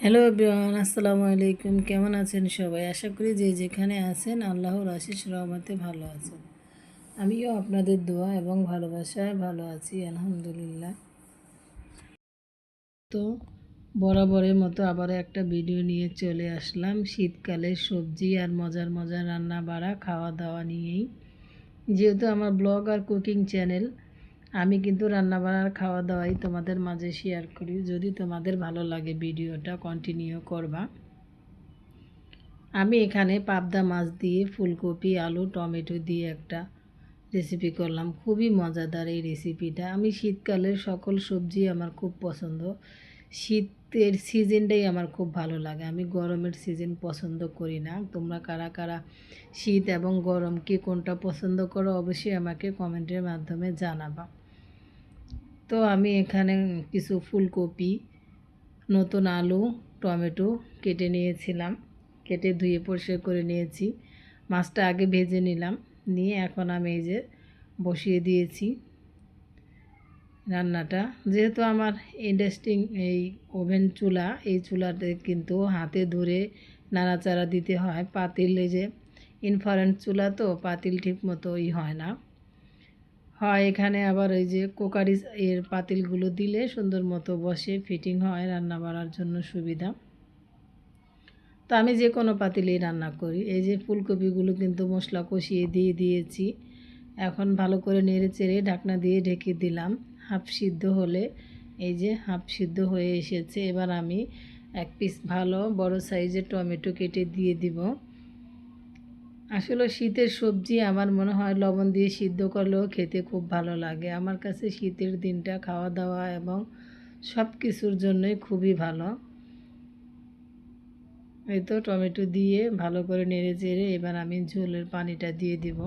Hello everyone আসসালামু আলাইকুম। কেমন আছেন সবাই? আশা করি যে যেখানে আছেন, আল্লাহর আশিস রহমতে ভালো আছেন। আমিও আপনাদের দোয়া এবং ভালোবাসায় ভালো আছি, আলহামদুলিল্লাহ। তো বরাবরের মতো আবার একটা ভিডিও নিয়ে চলে আসলাম। শীতকালে সবজি আর মজার মজার রান্না বাড়া খাওয়া দাওয়া নিয়েই। যেহেতু আমার ব্লগ আর কুকিং চ্যানেল আমি কিন্তু রান্না বান্নার খাওয়া দাওয়াই তোমাদের মাঝে শেয়ার করি। যদি তোমাদের ভালো লাগে ভিডিওটা কন্টিনিউ করবা। আমি এখানে পাবদা মাছ দিয়ে ফুলকপি, আলু, টমেটো দিয়ে একটা রেসিপি করলাম। খুবই মজাদার এই রেসিপিটা আমি শীতকালের সকল সবজি আমার খুব পছন্দ। শীতের সিজনটাই আমার খুব ভালো লাগে। আমি গরমের সিজন পছন্দ করি না। তোমরা কারা কারা শীত এবং গরম কি কোনটা পছন্দ করো অবশ্যই আমাকে কমেন্টের মাধ্যমে জানাবা। তো আমি এখানে কিছু ফুলকপি, নতুন আলু, টমেটো কেটে নিয়েছিলাম। কেটে ধুয়ে পরিষ্কার করে নিয়েছি। মাছটা আগে ভেজে নিলাম। নিয়ে এখন আমি এই যে বসিয়ে দিয়েছি। রান্নাটা। যেহেতু আমার ইন্ডাস্ট্রিং এই ওভেন চুলা, এই চুলাতে কিন্তু হাতে ধরে নাড়াচাড়া দিতে হয়। পাতিল এই যে ইনফারেন্ট চুলা তো, পাতিল ঠিক মতো ই হয় না। হয় এখানে আবার ওই যে কোকারিস এর পাতিলগুলো দিলে সুন্দর মতো বসে ফিটিং হয়, রান্না বাড়ার জন্য সুবিধা। তো আমি যে কোনো পাতিলেই রান্না করি। এই যে ফুলকপিগুলো কিন্তু মশলা কষিয়ে দিয়ে দিয়েছি। এখন ভালো করে নেড়ে চেড়ে ঢাকনা দিয়ে ঢেকে দিলাম। হাফ সিদ্ধ হলে এই যে হাফ সিদ্ধ হয়ে এসেছে, এবার আমি এক পিস ভালো বড় সাইজের টমেটো কেটে দিয়ে দিব। আসলে শীতের সবজি আমার মনে হয় লবণ দিয়ে সিদ্ধ করলেও খেতে খুব ভালো লাগে। আমার কাছে শীতের দিনটা খাওয়া দাওয়া এবং সব কিছুর জন্যই খুবই ভালো। এই তো টমেটো দিয়ে ভালো করে নেড়ে চেড়ে এবার আমি ঝোলের পানিটা দিয়ে দিব।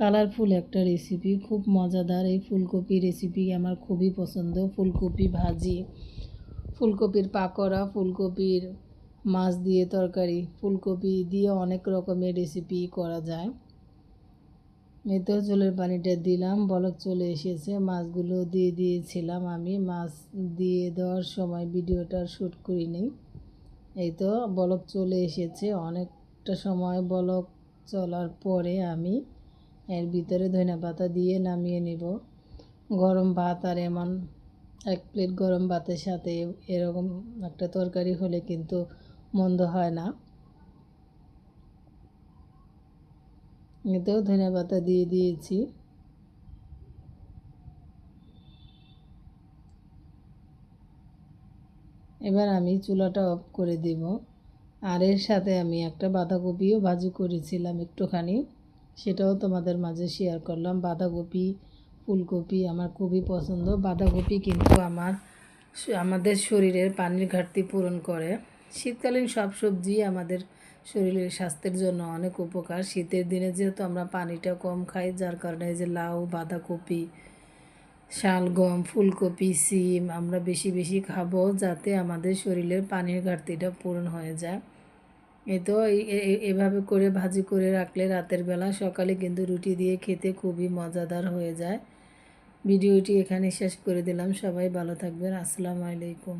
কালারফুল একটা রেসিপি খুব মজাদার। এই ফুলকপি রেসিপি আমার খুবই পছন্দ। ফুলকপি ভাজি, ফুলকপির পাকোড়া, ফুলকপির মাছ দিয়ে তরকারি, ফুলকপি দিয়ে অনেক রকমের রেসিপি করা যায়। এই তো জলের পানিটা দিলাম, বলক চলে এসেছে। মাছগুলো দিয়ে দিয়েছিলাম আমি। মাছ দিয়ে দেওয়ার সময় ভিডিওটা শ্যুট করি নেই এই তো বলক চলে এসেছে। অনেকটা সময় বলক চলার পরে আমি এর ভিতরে ধনে পাতা দিয়ে নামিয়ে নিব। গরম ভাত আর এমন এক প্লেট গরম ভাতের সাথে এরকম একটা তরকারি হলে কিন্তু মন্দ হয় না। এতেও ধনে পাতা দিয়ে দিয়েছি। এবার আমি চুলাটা অফ করে দেব। আর এর সাথে আমি একটা বাঁধাকপিও ভাজি করেছিলাম একটুখানি। সেটাও তোমাদের মাঝে শেয়ার করলাম। বাঁধাকপি, ফুলকপি আমার খুবই পছন্দ। বাঁধাকপি কিন্তু আমার আমাদের শরীরের পানির ঘাটতি পূরণ করে। শীতকালীন সব সবজি আমাদের শরীরের স্বাস্থ্যের জন্য অনেক উপকার। শীতের দিনে যেহেতু আমরা পানিটা কম খাই, যার কারণে যে লাউ, বাঁধাকপি শালগম ফুলকপি, সিম আমরা বেশি বেশি খাব যাতে আমাদের শরীরের পানির ঘাটতিটা পূরণ হয়ে যায়। এই তো এভাবে করে ভাজি করে রাখলে রাতের বেলা সকালে কিন্তু রুটি দিয়ে খেতে খুবই মজাদার হয়ে যায়। ভিডিওটি এখানে শেষ করে দিলাম। সবাই ভালো থাকবেন। আসসালামু আলাইকুম।